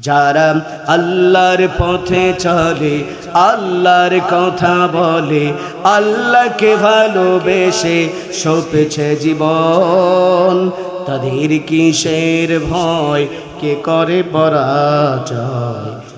যারা আল্লাহর পথে চলে, আল্লাহর কথা বলে, আল্লাহকে ভালোবেসে সপেছে জীবন। তাদের কিসের ভয়, কে করে পরাজয়?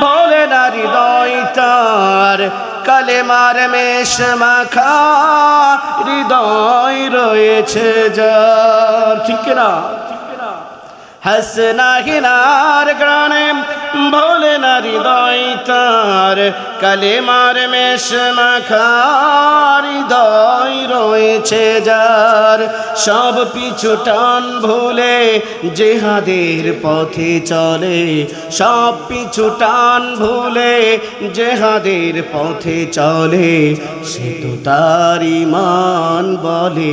বলে না হৃদয় তার। কালেমার মেষ মাখা হৃদয় রয়েছে যা ঠিক না হাসনা হিনার গ্রানে বলে না হৃদয় তার, কালেমার মেষ মাখা হৃদয় রয়েছে যার। সব পিছু টান ভুলে জেহাদের পথে চলে, সব পিছু টান ভুলে জেহাদের পথে চলে। সে তো তার ইমান বলে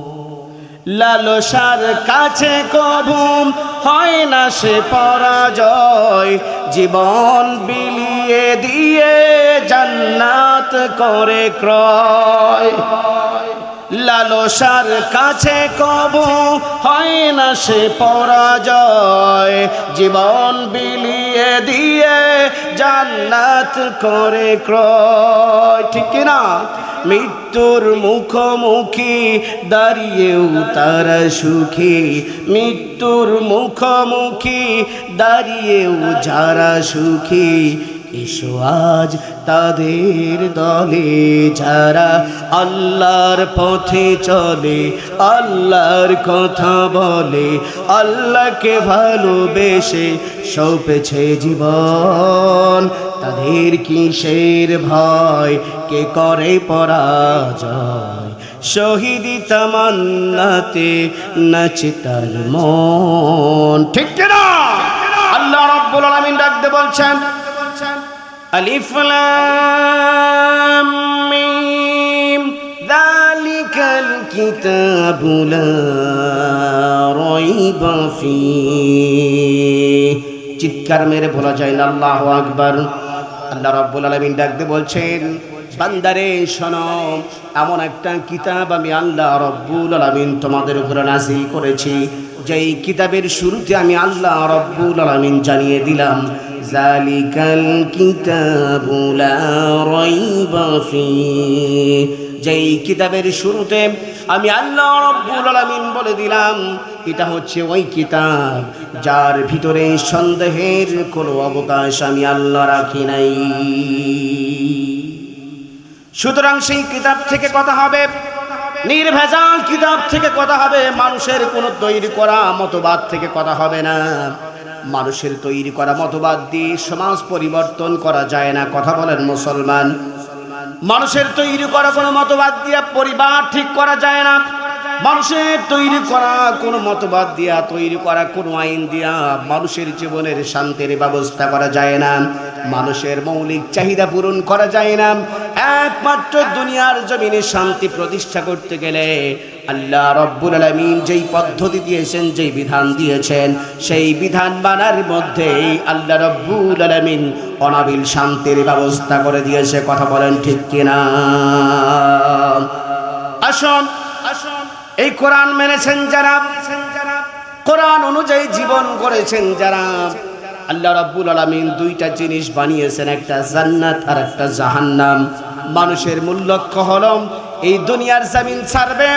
লালসার কাছে কবু হয় না সে পরাজয়। জীবন বিলিয়ে দিয়ে জান্নাত করে ক্রয়। লালসার কাছে কবু হয় না সে পরাজয়। জীবন বিলিয়ে দিয়ে জান্নাত করে ক্রয়। ঠিক না? মৃত্যুর মুখোমুখি দাঁড়িয়েও তারা সুখী। মৃত্যুর মুখোমুখি দাঁড়িয়েও যারা সুখী। এসো আজ তাদের দলে, যারা আল্লাহর পথে চলে, আল্লাহর কথা বলে, আল্লাহকে ভালোবেসে সৌপেছে জীবন। তাদের কিসের ভয়? কে করে পরাজয়? শহীদি তামান্নাতে নাচে তার মন। ঠিক না আল্লাহ রব্বুল আলামিন ডাকতে বলছেন কিতাবু লা রাইবা ফীহ চিৎকার মেরে বলা যায় না, আল্লাহু আকবার। আল্লাহ রাব্বুল আলামিন ডাকতে বলছেন, বান্দারে, শোনো, এমন একটা কিতাব আমি আল্লাহ রব্বুল আলামিন তোমাদের উপরে নাজিল করেছি। যেই কিতাবের শুরুতে আমি আল্লাহ রব্বুল আলামিন জানিয়ে দিলাম জালিকাল কিতাবু লা রাইবা ফীহ। যেই কিতাবের শুরুতে আমি আল্লাহ রব্বুল আলামিন বলে দিলাম, এটা হচ্ছে ওই কিতাব যার ভিতরে সন্দেহের কোনো অবকাশ আমি আল্লাহ রাখি নাই। সুতরাং সেই কিতাব থেকে কথা হবে নির্ভেজাল কিতাব থেকে কথা হবে, মানুষের কোনো তৈরি করা মতবাদ থেকে কথা হবে না। মানুষের তৈরি করা মতবাদ দিয়ে সমাজ পরিবর্তন করা যায় না, কথা বলেন মুসলমান। মানুষের তৈরি করা কোনো মতবাদ দিয়ে পরিবার ঠিক করা যায় না। মানুষের তৈরি করা কোনো মতবাদ দিয়া, তৈরি করা কোনো আইন দিয়া মানুষের জীবনের শান্তির ব্যবস্থা করা যায় না। মানুষের মৌলিক চাহিদা পূরণ করা যায় না। একমাত্র দুনিয়ার জমিনে শান্তি প্রতিষ্ঠা করতে গেলে আল্লাহ রব্বুল আলমিন যেই পদ্ধতি দিয়েছেন, যেই বিধান দিয়েছেন, সেই বিধান মানার মধ্যেই আল্লাহ রব্বুল আলমিন অনাবিল শান্তির ব্যবস্থা করে দিয়েছে। কথা বলেন ঠিক কিনা? আসুন এই কোরআন মেনেছেন যারা, কোরআন অনুযায়ী জীবন করেছেন যারা, আল্লাহ রাব্বুল আলামিন দুইটা জিনিস বানিয়েছেন, একটা জান্নাত আর একটা জাহান্নাম। মানুষের মূল লক্ষ্য হলো, এই দুনিয়ার জামিন ছাড়বে,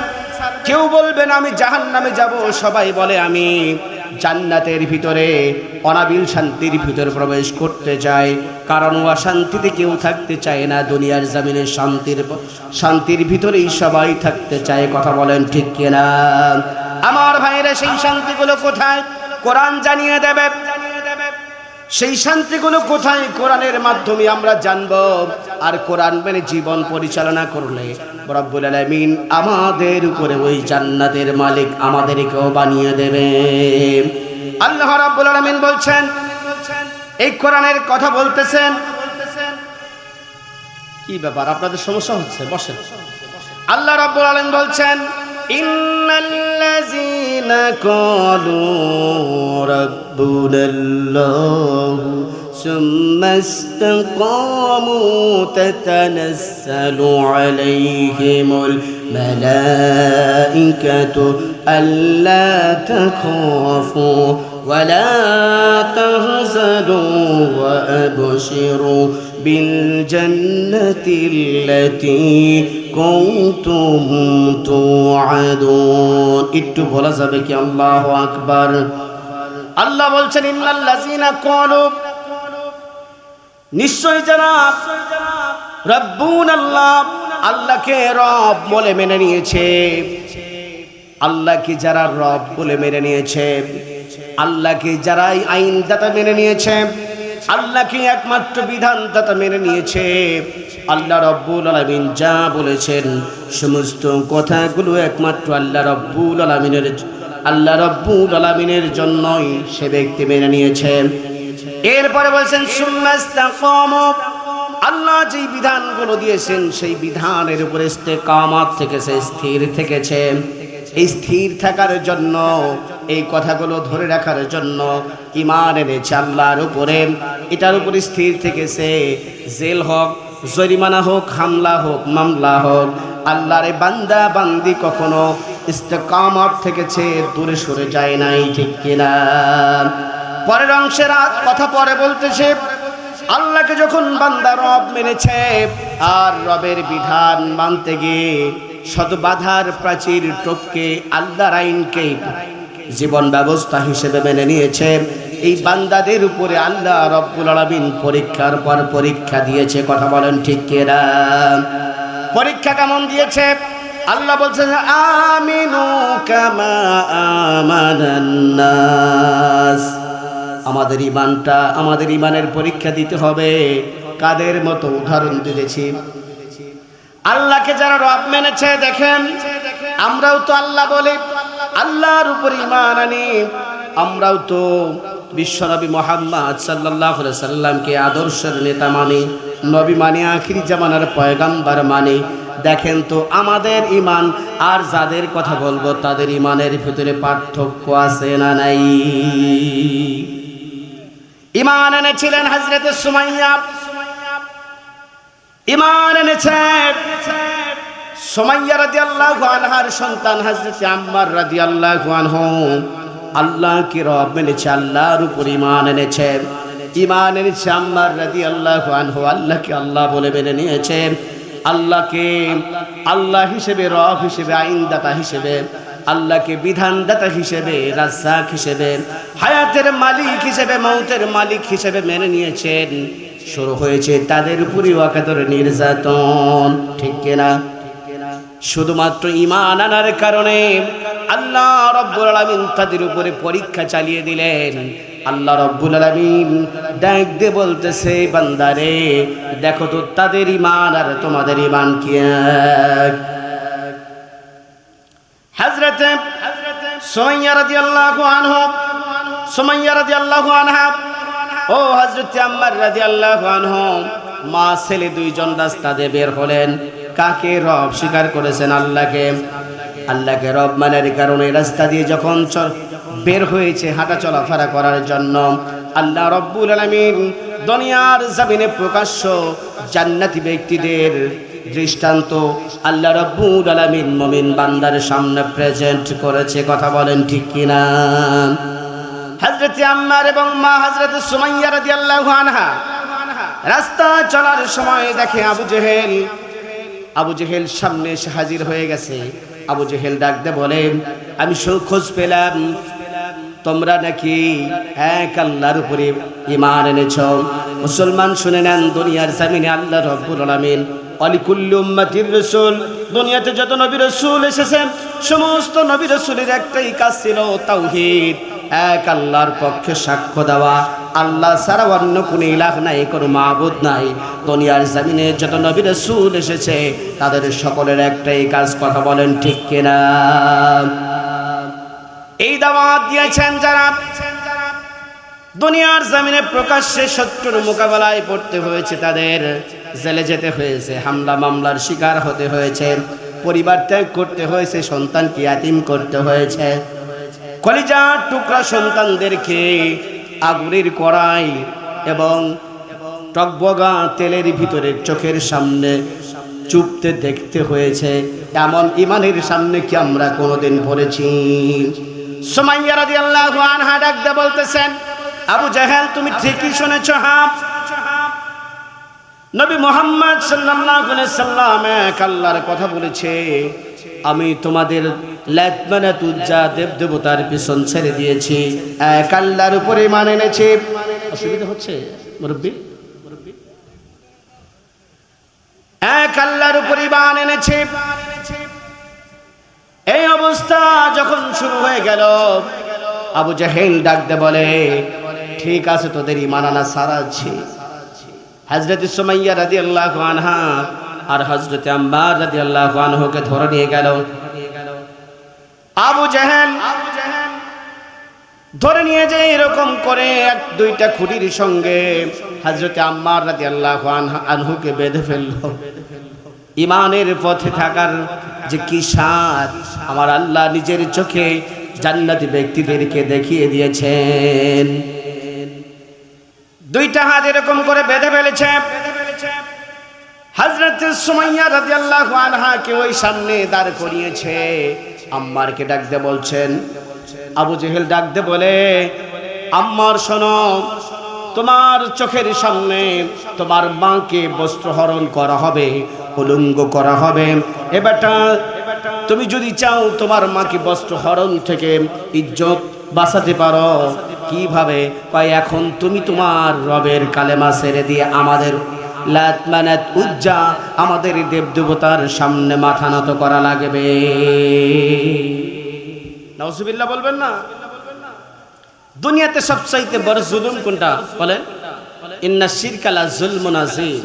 কেউ বলবেন আমি জাহান্নামে যাব, সবাই বলে আমি জান্নাতের ভিতরে, অনাবিল শান্তির ভিতরে প্রবেশ করতে চায়। কারণ অশান্তিতে কেউ থাকতে চায় না, দুনিয়ার জামিনে শান্তির শান্তির ভিতরেই সবাই থাকতে চায়। কথা বলেন ঠিক কিনা? আমার ভাইরা সেই শান্তিগুলো কোথায়? কোরআন জানিয়ে দেবে। সেই শান্তিগুলো কোথায়? কোরআনের মাধ্যমে আমরা জানব। আর কোরআন মেনে জীবন পরিচালনা করলে রব্বুল আলামিন আমাদের উপরে ওই জান্নাতের মালিক আমাদেরকেও বানিয়ে দেবে। আল্লাহ রাব্বুল আলামিন বলছেন, এই কোরআনের কথা বলতেছেন। কি ব্যাপার? আপনাদের সমস্যা হচ্ছে? বসেন। আল্লাহ রাব্বুল আলামিন বলছেন إن الذين قالوا ربنا الله ثم استقاموا تتنزل عليهم الملائكة ألا تخافوا ولا تهزدوا وأبشروا بالجنة التي كنتم توعدون একটু বলা যাবে কি আল্লাহু আকবার আল্লাহ বলছেন ইন্নাল্লাযিনা ক্বালু নিশ্চয় যারা রব্বুন আল্লাহ আল্লাহকে রব বলে মেনে নিয়েছে আল্লাহকে যারা রব বলে মেনে নিয়েছে আল্লাহকে যারা আইনদাতা মেনে নিয়েছে আল্লাহকে একমাত্র বিধান বিধানদাতা মেনে নিয়েছে। আল্লাহ রব্বুল আলমিন যা বলেছেন, সমস্ত কথাগুলো একমাত্র আল্লাহ রব্বুল আলমিনের আল্লাহ রব্বুল আলমিনের জন্যই সে ব্যক্তি মেনে নিয়েছে। এরপরে বলছেন আল্লাহ যেই বিধানগুলো দিয়েছেন, সেই বিধানের উপরে কামাত থেকে সে স্থির থেকেছে। এই স্থির থাকার জন্য, এই কথাগুলো ধরে রাখার জন্য ইমান এনেছে আল্লাহর উপরে। এটার উপরে স্থির থেকেছে জেল হোক, জরিমানা হোক, হামলা হোক, মামলা হোক, আল্লাহরে বান্দা বান্দি কখনো ইস্তেকামত থেকেছে দূরে সরে যায় নাই, ঠিক কিনা? পরের অংশের কথা পরে বলতেছে, আল্লাহকে যখন বান্দা রব মেনেছে, আর রবের বিধান মানতে গিয়ে শত বাধার প্রাচীর টপকে আল্লাহর আইনকে জীবন ব্যবস্থা হিসেবে মেনে নিয়েছে। এই বান্দাদের উপরে আল্লাহ রব্বুল আলামিন পরীক্ষার পর পরীক্ষা দিয়েছে, কথা বলেন ঠিক কেরা পরীক্ষা কেমন দিয়েছে? আল্লাহ বলছেন আমিনু কামা আমাদের ইমানটা আমাদের ইমানের পরীক্ষা দিতে হবে। কাদের মতো উদাহরণ দিতেছি আল্লাহকে যারা রব মেনেছে, দেখেন, আমরাও তো আল্লাহ বলি আল্লাহর উপর ইমান আনি। আমরাও তো বিশ্বনবী মোহাম্মদ সাল্লাহ সাল্লামকে আদর্শের নেতা মানি, নবী মানি, আখিরি জামানার পয়গাম্বার মানি। দেখেন তো আমাদের ইমান আর যাদের কথা বলব তাদের ইমানের ভিতরে পার্থক্য আছে না নাই? ইমান এনেছিলেন হজরত সুমাইয়া। ইমান এনেছেন। সোমাইয়া রাদি আল্লাহ আনহার সন্তান হজরত আম্মার রাদি আল্লাহ আনহু আল্লাহ কি রব মেনেছে, আল্লাহর উপর ইমান এনেছে। ইমান এনেছে আম্মার রাদি আল্লাহ আনহু, আল্লাহকে আল্লাহ বলে মেনে নিয়েছেন আল্লাহকে আল্লাহ হিসেবে, রব হিসেবে, আইনদাতা হিসেবে, আল্লাহকে বিধানদাতা হিসেবে, রাজ্জাক হিসেবে, হায়াতের মালিক হিসেবে, মৌতের মালিক হিসেবে মেনে নিয়েছেন। শুরু হয়েছে তাদের উপরই ওয়াকাতর নির্যাতন, ঠিক কিনা? শুধুমাত্র ইমান আনার কারণে আল্লাহ রব্বুল আলামিন তাদের উপরে পরীক্ষা চালিয়ে দিলেন। আল্লাহ রব্বুল আলামিন ডাক দিয়ে বলতেছে, বান্দারে, দেখো তো তাদের ইমান আর তোমাদের ইমান কি এক? আনহা ও মা ছেলে দুইজন রাস্তা দিয়ে বের হলেন। কাকে রব স্বীকার করেছেন? আল্লাহকে। আল্লাহকে রব মানের কারণে রাস্তা দিয়ে যখন বের হয়েছে হাঁটা চলাফেরা করার জন্য, আল্লাহ রব্বুল আলামিন দুনিয়ার জমিনে প্রকাশ্য জান্নাতি ব্যক্তিদের দৃষ্টান্ত আল্লাহ রব্বুল আলামিন মমিন বান্দার সামনে প্রেজেন্ট করেছে। কথা বলেন ঠিক কিনা? হযরত আম্মার এবং মা হযরত সুমাইয়া রাদিয়াল্লাহু আনহা রাস্তা চলার সময় দেখে আবু জেহেল আবু জেহেল সামনে এসে হাজির হয়ে গেছে। আবু জেহেল ডাকতে বলেন আমি খোঁজ পেলাম। তোমরা নাকি এক আল্লাহর উপরে ইমান এনেছ? মুসলমান শুনে নেন, দুনিয়ার জামিনে আল্লাহ রব্বুল আলামিন। অলিকুল্লি উম্মাতির রসুল। দুনিয়াতে যত নবী রসুল এসেছেন সমস্ত নবী রসুলের একটাই কাজ ছিল তাওহীদ। এক আল্লাহর পক্ষে সাক্ষ্য দেওয়া। আল্লাহ ছাড়া অন্য কোনো ইলাহ নাই, কোনো মাহবুদ নাই। দুনিয়ার জামিনে যত নবী রসুল এসেছে, তাদের সকলের একটাই কাজ, কথা বলেন ঠিক কিনা? এই দাওয়াত দিয়েছেন যারা দুনিয়ার জামিনে প্রকাশ্যে শত্রুর মোকাবেলায় পড়তে হয়েছে, তাদের জেলে যেতে হয়েছে, হামলা মামলার শিকার হতে হয়েছে, পরিবার ত্যাগ করতে হয়েছে, সন্তানকে ইয়াতিম করতে হয়েছে। কলিজার টুকরা সন্তানদেরকে আগুনের কড়াই এবং টকবগা তেলের ভিতরে চোখের সামনে চুপতে দেখতে হয়েছে। এমন ইমানের সামনে কি আমরা কোনোদিন পড়েছি? সোমাইয়া ডাক দিয়ে বলতেছেন, আবু জাহেল, তুমি ঠিকই শুনেছ হ্যাঁ নবী মোহাম্মদ আলাইহি সাল্লাম এক আল্লাহর কথা বলেছে, আমি তোমাদের ল্যাতমানাত উজ্জা দেব দেবতার পিছন ছেড়ে দিয়েছি। এক আল্লাহর উপরে মান এনেছি। অসুবিধা হচ্ছে মুরব্বী? এক আল্লাহর উপরে মান এনেছি। এই অবস্থা যখন শুরু হয়ে গেল আবু জাহেল ডাকতে বলে ঠিক আছে তোদের ইমান আনা সারাচ্ছি হজরত সুমাইয়া রাদি আল্লাহ আনহা আর হজরত আম্বার রাদি আল্লাহ আনহুকে ধরে নিয়ে গেল। আবু জাহেল ধরে নিয়ে যে এরকম করে এক দুইটা খুঁটির সঙ্গে হজরত আম্মার রাদি আল্লাহ আনহুকে বেঁধে ফেলল। ইমানের পথে থাকার যে কি স্বাদ, আমার আল্লাহ নিজের চোখে জান্নাতি ব্যক্তিদেরকে দেখিয়ে দিয়েছেন। দুইটা হাত এরকম করে বেঁধে ফেলেছে। হজরত সুমাইয়া রাদিয়াল্লাহু আনহাকে ওই সামনে দাঁড় করিয়েছে। আম্মারকে ডাকতে বলছেন, আবু জেহেল ডাকতে বলে, আম্মার শোনো, তোমার চোখের সামনে তোমার মাকে বস্ত্রহরণ করা হবে, উলঙ্গ করা হবে। এবারটা তুমি যদি চাও তোমার মাকে বস্ত্রহরণ থেকে ইজ্জত বাঁচাতে পারো, কীভাবে? কয়, এখন তুমি তোমার রবের কালেমা ছেড়ে দিয়ে আমাদের লাত উজ্জা, আমাদের দেব দেবতার সামনে মাথা নত করা লাগবে। নওজুবিল্লাহ বলবেন না? দুনিয়াতে সবচাইতে বড় জুলুম কোনটা? বলেন। ইন্না শিরকালা জুলমুন আজিম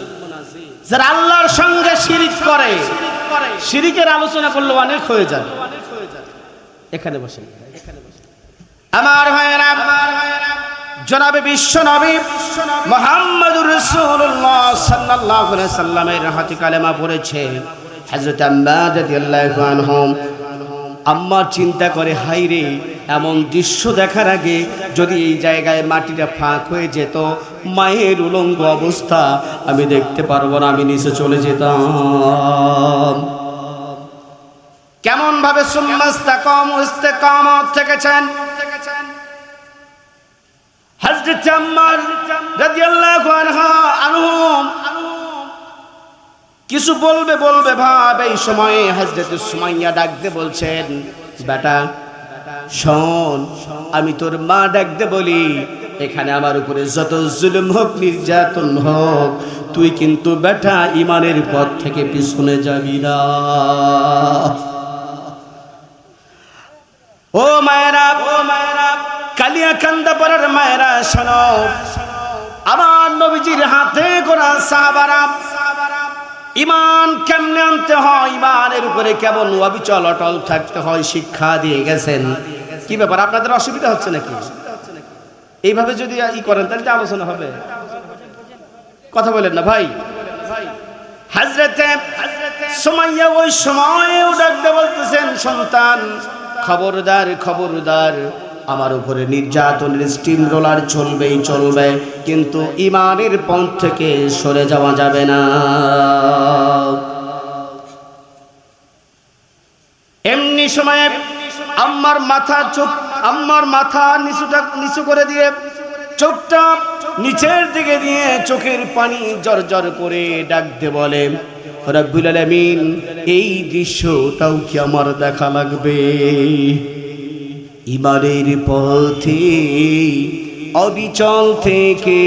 যারা আল্লাহর সঙ্গে শিরিক করে, শিরিকের আলোচনা করলে অনেক হয়ে যাবে। এখানে বসেন। আমার ভাইয়েরা জনাবে বিশ্ব নবী মোহাম্মদুর রাসূলুল্লাহ সাল্লাল্লাহু আলাইহি সাল্লামের হাতে কালেমা পড়েছে। হযরত আম্মা রাদিয়াল্লাহু আনহুম। আম্মা চিন্তা করে হাই রে, এমন দৃশ্য দেখার আগে যদি এই জায়গায় মাটিটা ফাঁক হয়ে যেত, মায়ের উলঙ্গ অবস্থা আমি দেখতে পারব না, আমি নিচে চলে যেতাম। কেমন ভাবে সুম্মাস্তা কম উস্তে কম থেকেছেন? হযরত আম্মার রাদিয়াল্লাহু আনহা আনহুম। কিছু বলবে বলবে, ভাব, এই সময়ে হজরত সুমাইয়া ডাকতে বলছেন, বেটা, শোন, আমি তোর মা ডাকতে বলি, এখানে আমার উপরে যত জুলুম হোক, নির্যাতন হোক, তুই কিন্তু বেটা ইমানের পথ থেকে পিছনে যাবি না। ও মায়েরা ও মায়েরা কালিয়া কান্দা পড়ার মায়েরা, শোনো। আমার নবীজির হাতে করা সাহাবারা, ইমান কেমনে আনতে হয়, ইমানের উপরে কেমন অবিচল, অটল থাকতে হয়, শিক্ষা দিয়ে গেছেন। কি ব্যাপার, আপনাদের অসুবিধা হচ্ছে নাকি? এইভাবে যদি ই করেন, তাহলে তো আলোচনা হবে। কথা বলেন না, ভাই। হাজরতে সুমাইয়া ওই সময়ও ডাকতে বলতেছেন, সন্তান, খবরদার খবরদার। আমার উপরে নির্যাতনের স্টিম রোলার চলবেই চলবে, কিন্তু ইমানের পথ থেকে সরে যাওয়া যাবে না। এমনি সময়ে আম্মার মাথা চোখ আম্মার মাথা নিচুটা নিচু করে দিয়ে চোখটা নিচের দিকে দিয়ে চোখের পানি জর জর করে ডাকতে বলে, রব্বুল আলামিন, এই দৃশ্যটাও কি আমার দেখা লাগবে? ইমানের পথে অবিচল থেকে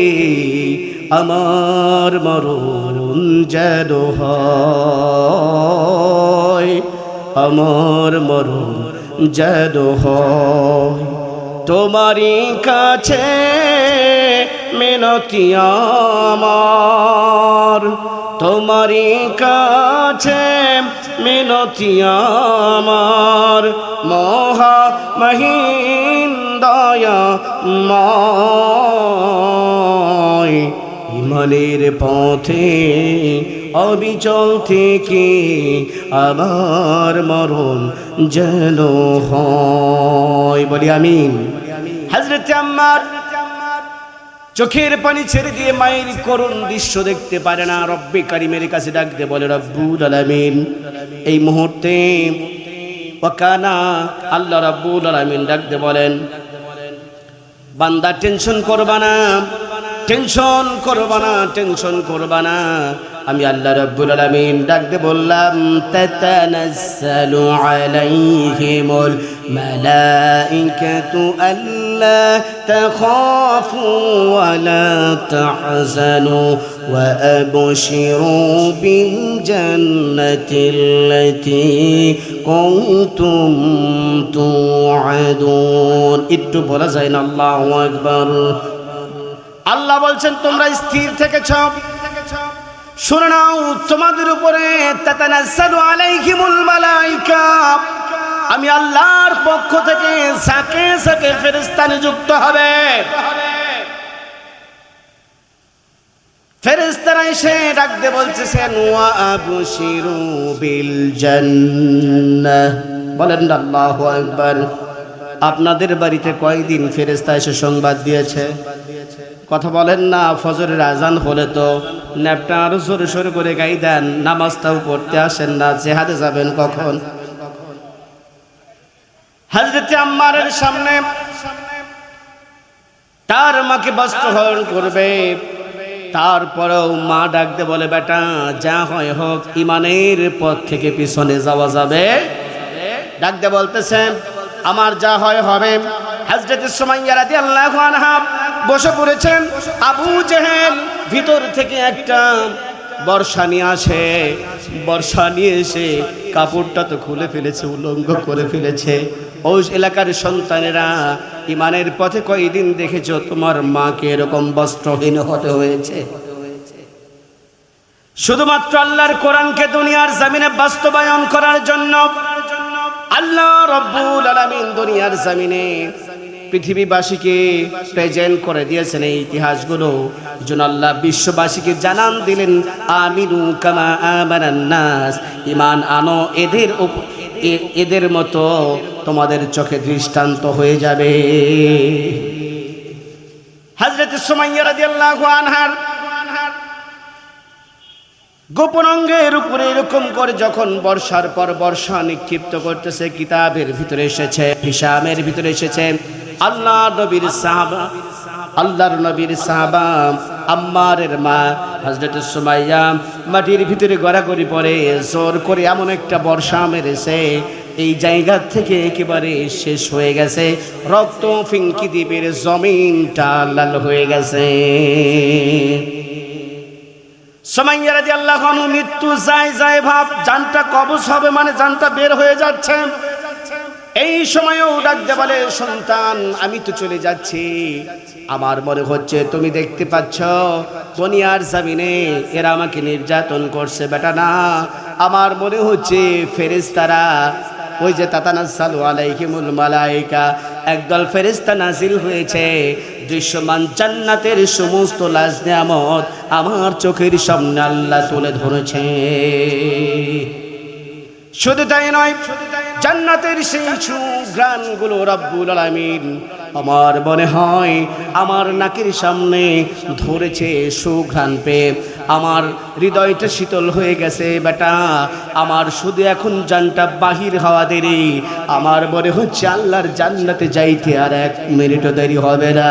আমার মরণ যেন হয়, আমার মরণ যেন হয়। তোমারই কাছে মিনতি আমার, তোমারই কাছে মিনতি আমার। মহা মহিন দয়া ময়। ইমানের পথে অবিচল থেকে আবার মরণ যেন হয়। বলি আমিন। হজরত আম্মার চোখের পানি ছেড়ে দিয়ে মায়ের করুণ দৃশ্য দেখতে পারে না। রব্বে কারিমের কাছে ডাকতে বলে, রব্বুল আলামিন। এই মুহূর্তে ওয়াকানা আল্লাহ রব্বুল আলামিন ডাকতে বলেন, বান্দা, টেনশন করবা না। টেনশন করবা না, টেনশন করবা না। আমি আল্লাহ রাব্বুল আলামিন ডাকতে বললাম, তাতানাজ্জালু আলাইহিমুল মালাইকাতু আল্লা তাখাফু ওয়া লা তাহজানু ওয়া আবশিরু বিল জান্নাতিল্লাতী কুনতুম তুআদুন। একটু বলা যায় না, আল্লাহু আকবার। আল্লাহ বলছেন, তোমরা স্থির থেকেছ। শুনে নাও, তোমাদের উপরে আমি আল্লাহর পক্ষ থেকে সাকে সাকে ফেরেশতা নিযুক্ত হবে। ফেরেশতারা এসে ডাকতে বলতেছেন ওয়া আবশিরু বিল বলেন, আল্লাহু আকবার। আপনাদের বাড়িতে কয়দিন ফেরেশতা এসে সংবাদ দিয়েছে? কথা বলেন না, ফজরের আজান হলে তো ন্যাপটা আরও সরে সরে করে গাই দেন, নামাজটাও পড়তে আসেন না, জেহাদে যাবেন কখন? হাজরতে আম্মারের সামনে তার মাকে হরণ করবে, তারপরেও মা ডাকতে বলে, বেটা, যা হয় হোক, ইমানের পথ থেকে পিছনে যাওয়া যাবে। ডাকতে বলতেছেন, আমার যা হয় হবে। হাজরত সুমাইয়া রাদিয়াল্লাহু আনহা বসে পড়েছেন। আবু জেহেল ভিতর থেকে একটা বর্ষা নিয়ে আসে। বর্ষা নিয়ে এসে কাপড়টা তো খুলে ফেলেছে, উলঙ্গ করে ফেলেছে। ওই এলাকার সন্তানেরা ইমানের পথে কয়দিন দেখেছ, তোমার মাকে এরকম বস্ত্রহীন হতে হয়েছে? শুধুমাত্র আল্লাহর কোরআনকে দুনিয়ার জামিনে বাস্তবায়ন করার জন্য আল্লাহ রব্বুল আলামিন দুনিয়ার জামিনে পৃথিবীবাসীকে প্রেজেন্ট করে দিয়েছেন এই ইতিহাসগুলো। জন্য আল্লাহ বিশ্ববাসীকে জানান দিলেন, আমিনু কামা আমানান নাস। ইমান আনো, এদের এদের মতো তোমাদের চোখে দৃষ্টান্ত হয়ে যাবে। হযরত সুমাইয়া রাদিয়াল্লাহু আনহার গোপন অঙ্গের উপরে এরকম করে যখন বর্ষার পর বর্ষা নিক্ষিপ্ত করতেছে, কিতাবের ভিতরে এসেছে, হিসামের ভিতরে এসেছে আল্লাহ নবীর সাহাবা, আল্লাহর নবীর সাহাবা, আম্মারের মা হজরত সুমাইয়া মাটির ভিতরে গড়া গড়াগড়ি পরে জোর করে এমন একটা বর্ষা মেরেছে, এই জায়গা থেকে একেবারে শেষ হয়ে গেছে, রক্ত ফিঙ্কি দ্বীপের জমিনটা লাল হয়ে গেছে। সোমাইয়া রাজি আল্লাহ মৃত্যু যায় যায় ভাব, জানটা কবজ হবে মানে জানটা বের হয়ে যাচ্ছে। এই সময়েও ডাকতে বলে সন্তান, আমি তো চলে যাচ্ছি। আমার মনে হচ্ছে তুমি দেখতে পাচ্ছ দুনিয়ার জামিনে এরা আমাকে নির্যাতন করছে, বেটা না। আমার মনে হচ্ছে ফেরেশতারা, ওই যে তাতানাজ্জালু আলাইহিমুল মালাইকা একদল ফেরেশতা নাজিল হয়েছে। দৃশ্যমান জান্নাতের সমস্ত লাজ নিয়ামত আমার চোখের সামনে আল্লাহ তুলে ধরেছে। শুধু তাই নয় জান্নাতের সেই সুগ্রানগুলো রব্বুল আলামিন আমার মনে হয় আমার নাকের সামনে ধরেছে সুঘ্রাণ পেয়ে। আমার হৃদয়টা শীতল হয়ে গেছে, বেটা। আমার শুধু এখন জানটা বাহির হওয়া দেরি। আমার মনে হচ্ছে আল্লাহর জান্নাতে যাইতে আর এক মিনিটও দেরি হবে না।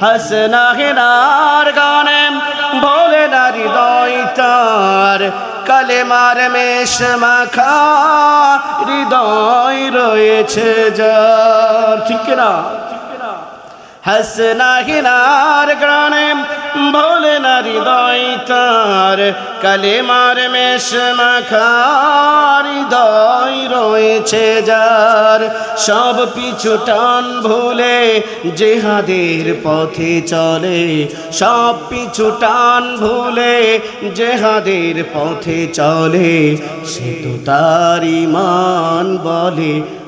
হাসনা হেনার গানে বলে না হৃদয় তার। কালেমার মেষ মাখা হৃদয় রয়েছে যা ঠিক না হাসনা হিনার গানে বলে না হৃদয় তার। কালেমার মেষ মাখা হৃদয় রয়েছে যার। সব পিছু টান ভুলে জেহাদের পথে চলে। সব পিছু টান ভুলে জেহাদের পথে চলে। সে তো তার ইমান বলে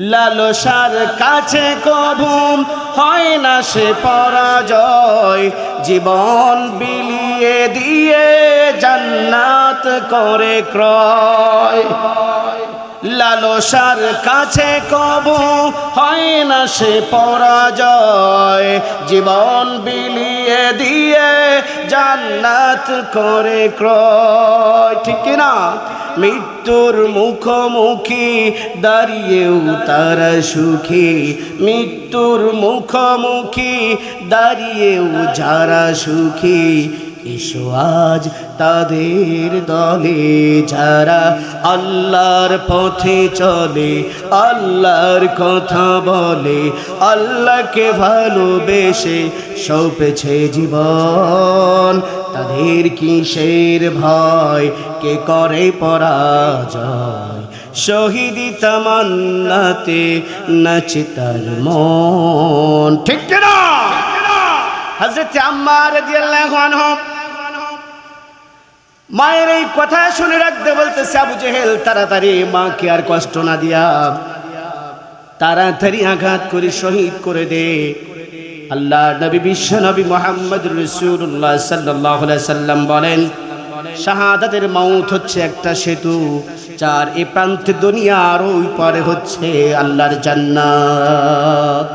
লালসার কাছে কবু হয় না সে পরাজয়। জীবন বিলিয়ে দিয়ে জান্নাত করে ক্রয়। লালসার কাছে কবু হয় না সে পরাজয়। জীবন বিলিয়ে দিয়ে জান্নাত করে ক্রয়। ঠিক না মৃত্যুর মুখোমুখি দাঁড়িয়েও তারা সুখী। মৃত্যুর মুখোমুখি দাঁড়িয়েও যারা সুখী। এসো আজ তাদের দলে। যারা আল্লাহর পথে চলে, আল্লাহর কথা বলে, আল্লাহকে ভালোবেসে সৌপেছে জীবন। তাদের কিসের ভয়? কে করে পরাজয়? শহীদি তামান্নাতে নাচে তার মন। ঠিক না হজরত আম্মার মায়ের এই কথা শুনে রাখতে বলতেছে, আবু জেহেল, তাড়াতাড়ি মাকে আর কষ্ট না দিয়া তাড়াতাড়ি আঘাত করে শহীদ করে দে। আল্লাহ নবী, বিশ্ব নবী মোহাম্মদ রসুল্লাহ সাল্লাহ সাল্লাম বলেন, শাহাদাতের মাউথ হচ্ছে একটা সেতু, যার এ প্রান্তে দুনিয়া আর ওই পারে হচ্ছে আল্লাহর জান্নাত।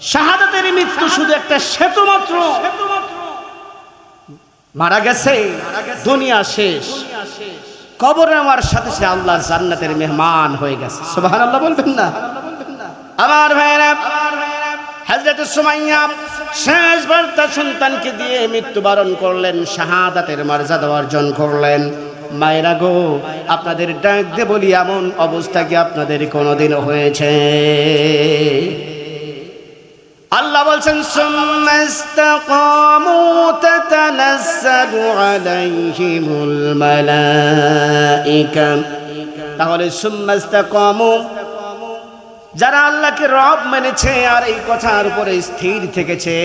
শাহাদাতের মৃত্যু শুধু একটা সেতু মাত্র মারা গেছে, দুনিয়া শেষ। কবরে আমার সাথে সে আল্লাহর জান্নাতের মেহমান হয়ে গেছে। সুবহান আল্লাহ বলবেন না? আমার ভাইরা হজরত সুমাইয়া শেষবার তার সন্তানকে দিয়ে মৃত্যুবরণ করলেন, শাহাদাতের মর্যাদা অর্জন করলেন। মায়েরা গো, আপনাদের ডাক দে বলি, এমন অবস্থা কি আপনাদের কোনোদিন হয়েছে? আল্লাহ বলছেন তাহলে সুম্মাস্তাকামু যারা আল্লাহকে রব মেনেছে আর এই কথার উপরে স্থির থেকেছে,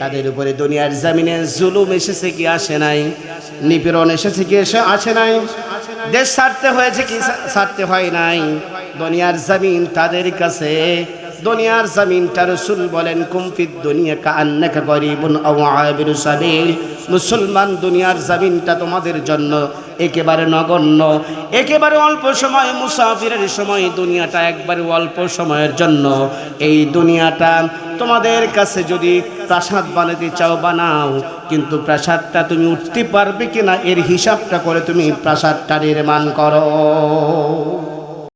তাদের উপরে দুনিয়ার জামিনে জুলুম এসেছে কি আসে নাই? নিপীড়ন এসেছে কি এসে আসে নাই? দেশ ছাড়তে হয়েছে কি ছাড়তে হয় নাই? দুনিয়ার জামিন তাদের কাছে দুনিয়ার জামিনটা রসুল বলেন কুমফিদ দুনিয়া কা আন্নাকা গরিবুন আও আবিরু সাবিল। মুসলমান দুনিয়ার জামিনটা তোমাদের জন্য একেবারে নগণ্য। একেবারে অল্প সময় মুসাফিরের সময় দুনিয়াটা একবারে অল্প সময়ের জন্য। এই দুনিয়াটা তোমাদের কাছে যদি প্রাসাদ বানাতে চাও, বানাও। কিন্তু প্রাসাদটা তুমি উঠতে পারবে কিনা, এর হিসাবটা করে তুমি প্রাসাদটা নির্মাণ করো।